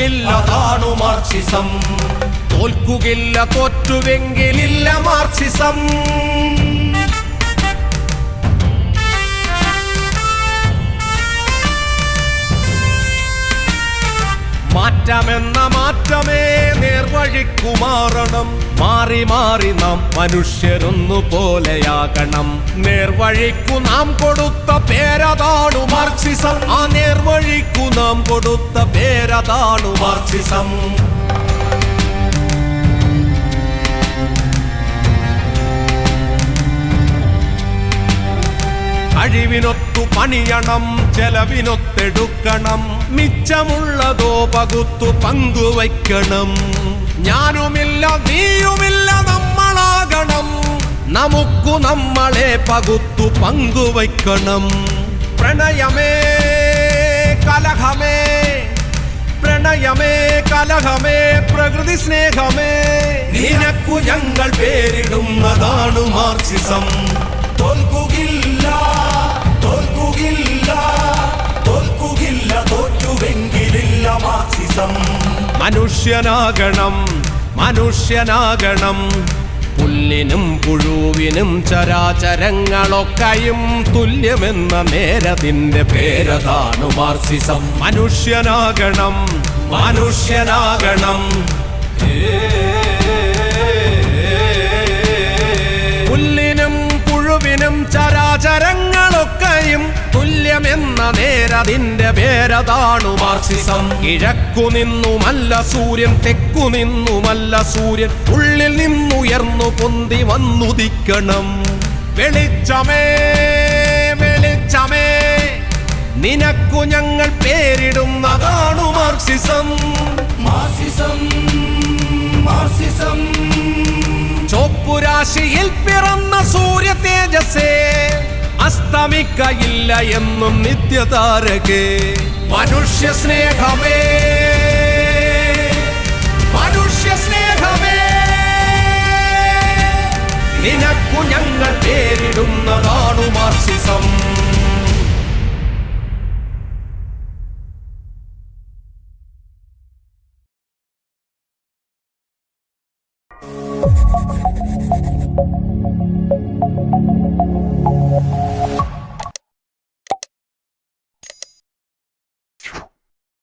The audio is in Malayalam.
തോൽക്കുകില്ല കാണു മാർക്സിസം. തോൽക്കുകില്ല തോറ്റുവെങ്കിലില്ല മാർക്സിസം. മാറ്റമെന്ന മാറ്റമേ നേർവഴിക്കു മാറണം. മാറി മാറി നാം മനുഷ്യരൊന്നു പോലെയാകണം. നേർവഴിക്കു നാം കൊടുത്ത പേരതാണു മാർക്സിസം. ആ നേർവഴിക്കു നാം കൊടുത്ത പേരതാണു മാർക്സിസം. കഴിവിനൊത്തു പണിയണം ചെലവിനൊത്തെടുക്കണം. മിച്ചമുള്ളതോ പകുത്തു പങ്കുവയ്ക്കണം. ഞാനുമില്ല നീയുമില്ല നമ്മളാകണം. നമുക്കു നമ്മളെ പകുത്തു പങ്കുവയ്ക്കണം. പ്രണയമേ കലഹമേ. പ്രണയമേ കലഹമേ പ്രകൃതി സ്നേഹമേ. നിനക്കു ഞങ്ങൾ പേരിടുന്നതാണ് മാർസിസം. തോൽക്കുകില്ല മനുഷ്യനാകണം മനുഷ്യനാകണം. പുല്ലിനും പുഴുവിനും ചരാചരങ്ങളൊക്കെയും തുല്യമെന്ന നേരതിന്റെ പേരതാണു മാർസിസം. മനുഷ്യനാകണം മനുഷ്യനാകണം. പുല്ലിനും നേരതിന്റെ പേരതാണു മാർസിസം. കിഴക്കു നിന്നുമല്ല സൂര്യൻ തെക്കു നിന്നുമല്ല സൂര്യൻ. ഉള്ളിൽ നിന്നുയർന്നു പൊന്തി വന്നുദിക്കണം. വെളിച്ചമേ വെളിച്ചമേ നിനക്കു ഞങ്ങൾ പേരിടുന്നതാണു മാർസിസം. Marxism Marxism. ചോപ്പുരാശിയിൽ പിറന്ന സൂര്യ തേജസ്സേ അസ്തമിക്കയില്ല എന്നും നിത്യതാരകേ. മനുഷ്യ സ്നേഹമേ. മനുഷ്യ സ്നേഹമേ. നിനക്കു ഞങ്ങൾ പേരിടുന്നതാണു മാർക്സിസം